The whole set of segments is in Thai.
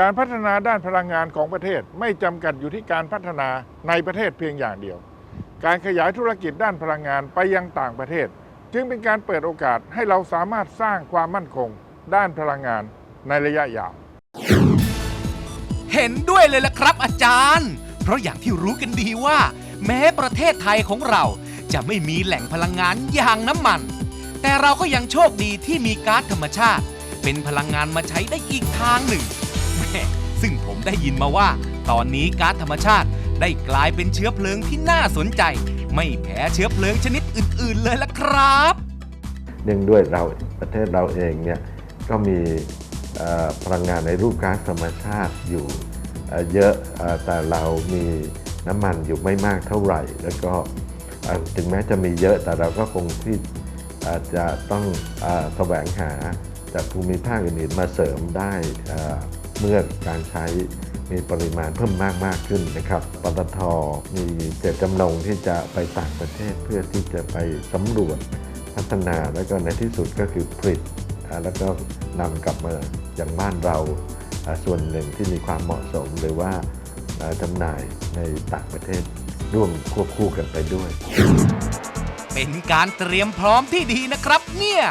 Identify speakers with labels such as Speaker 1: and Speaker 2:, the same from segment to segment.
Speaker 1: การพัฒนาด้านพลังงานของประเทศไม่จำกัดอยู่ที่การพัฒนาในประเทศเพียงอย่างเดียว การขยายธุรกิจด้านพลังงานไปยังต่างประเทศ จึงเป็นการเปิดโอกาสให้เราสามารถสร้างความมั่นคง ด้านพลังงานในระยะยาว
Speaker 2: เห็นด้วยเลยล่ะครับอาจารย์ เพราะอย่างที่รู้กันดีว่า แม้ประเทศไทยของเราจะไม่มีแหล่งพลังงานอย่างน้ำมัน แต่เราก็ยังโชคดีที่มีก๊าซธรรมชาติ เป็นพลังงานมาใช้ได้อีกทางหนึ่ง แม่ซึ่งผมได้ยินมาว่า ตอนนี้ก๊าซธรรมชาติได้กลายเป็นเชื้อเพลิงที่น่าสนใจ ไม่แพ้เชื้อเพลิงชนิดอื่น ๆ เลยล่ะครับ
Speaker 3: เนื่องด้วยเราประเทศเราเองเนี่ยก็มีพลังงานในรูปก๊าซธรรมชาติอยู่เยอะแต่เรามีน้ำมันอยู่ไม่มากเท่าไหร่ แล้วก็ถึงแม้จะมีเยอะแต่เราก็คงที่อาจจะต้องอแสวงหาจากภูมิภาคอื่นๆมาเสริมได้ เมื่อการใช้มีปริมาณเพิ่มมากมากขึ้นนะครับ ปตทมีเจตจำนงที่จะไปต่างประเทศเพื่อที่จะไปสำรวจพัฒนาแล้วก็ในที่สุดก็คือผลิตแล้วก็นำกลับมาอย่างบ้านเราส่วนหนึ่งที่มีความเหมาะสมหรือว่าจำหน่ายในต่างประเทศร่วมควบคู่กันไปด้วย
Speaker 2: เป็นการเตรียมพร้อมที่ดีนะครับเนี่ย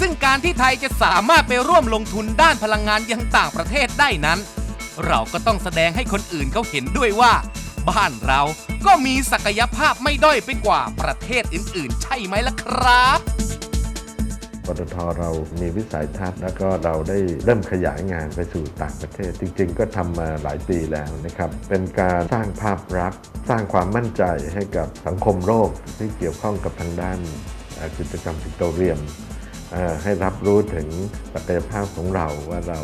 Speaker 2: ซึ่งการที่ไทยจะสามารถไปร่วมลงทุนด้านพลังงานยังต่างประเทศได้นั้น เราก็ต้องแสดงให้คนอื่นเขาเห็นด้วยว่า บ้านเราก็มีศักยภาพไม่ด้อยไปกว่าประเทศอื่น ๆ ใช่ไหมล่ะครับ
Speaker 3: ปตทเรามีวิสัยทัศน์แล้วก็เราได้เริ่มขยายงานไปสู่ต่างประเทศ จริง ๆ ก็ทำมาหลายปีแล้วนะครับ เป็นการสร้างภาพลักษณ์สร้างความมั่นใจให้กับสังคมโลกที่เกี่ยวข้องกับทางด้านกิจกรรมปิโตเลียม ให้รับรู้ถึงศักยภาพของเราว่าเรา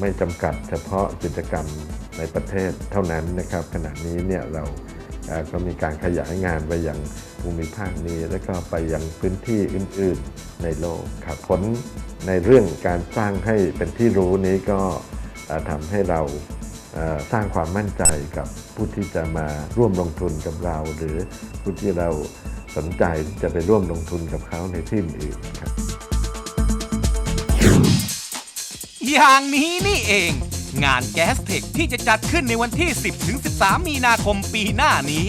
Speaker 3: ไม่จำกัดเฉพาะกิจกรรมในประเทศเท่านั้นนะครับ ขณะนี้เนี่ยเราก็มีการขยายงานไปยังภูมิภาคนี้ แล้วก็ไปยังพื้นที่อื่น ๆ ในโลกครับผลในเรื่องการสร้างให้เป็นที่รู้นี้ก็ทำให้เราสร้างความมั่นใจกับผู้ที่จะมาร่วมลงทุนกับเรา หรือผู้ที่เรา สนใจจะไปร่วมลงทุนกับเขาในที่อื่นครับ
Speaker 2: อย่างนี้นี่เอง งานแก๊สเทคที่จะจัดขึ้นในวันที่ 10-13 มีนาคมปีหน้านี้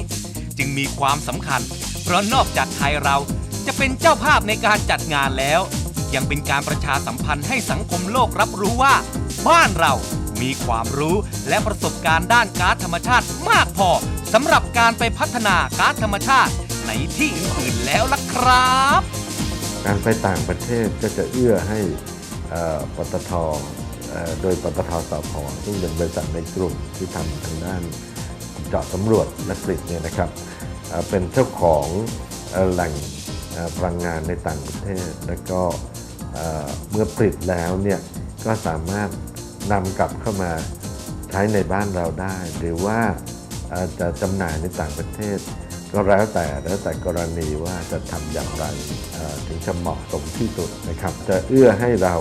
Speaker 2: จึงมีความสำคัญ เพราะนอกจากไทยเราจะเป็นเจ้าภาพในการจัดงานแล้ว ยังเป็นการประชาสัมพันธ์ให้สังคมโลกรับรู้ว่า บ้านเรามีความรู้และประสบการณ์ด้านก๊าซธรรมชาติมากพอสำหรับการไปพัฒนาก๊าซธรรมชาติ ในที่อื่นแล้วล่ะครับ
Speaker 3: การไปต่างประเทศก็จะเอื้อให้ปตทโดยปตทสพซึ่งเป็นบริษัทในกลุ่มที่ทำทางด้านเจาะสำรวจและผลิตเนี่ยนะครับเป็นเจ้าของแหล่งพลังงานในต่างประเทศ แล้วก็เมื่อผลิตแล้วเนี่ยก็สามารถนำกลับเข้ามาใช้ในบ้านเราได้ หรือว่าจะจำหน่ายในต่างประเทศ ก็แล้วแต่แล้วแต่กรณีว่าจะทำอย่างไรเอ่อถึงจะเหมาะสมที่สุดนะครับ จะเอื้อให้เรา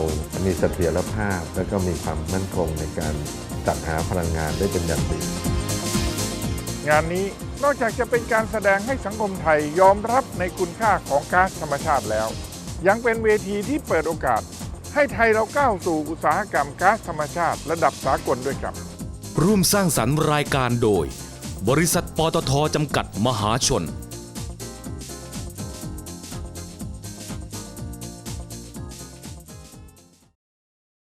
Speaker 3: มีเสถียรภาพ และก็มีความมั่นคงในการจัดหาพลังงานได้เป็นอย่างดี
Speaker 1: งานนี้นอกจากจะเป็นการแสดงให้สังคมไทยยอมรับในคุณค่าของก๊าซธรรมชาติแล้ว ยังเป็นเวทีที่เปิดโอกาส ให้ไทยเราก้าวสู่อุตสาหกรรมก๊าซธรรมชาติ ระดับสากลด้วยครับ
Speaker 4: ร่วมสร้างสรรค์รายการโดย บริษัทปตทจำกัดมหาชน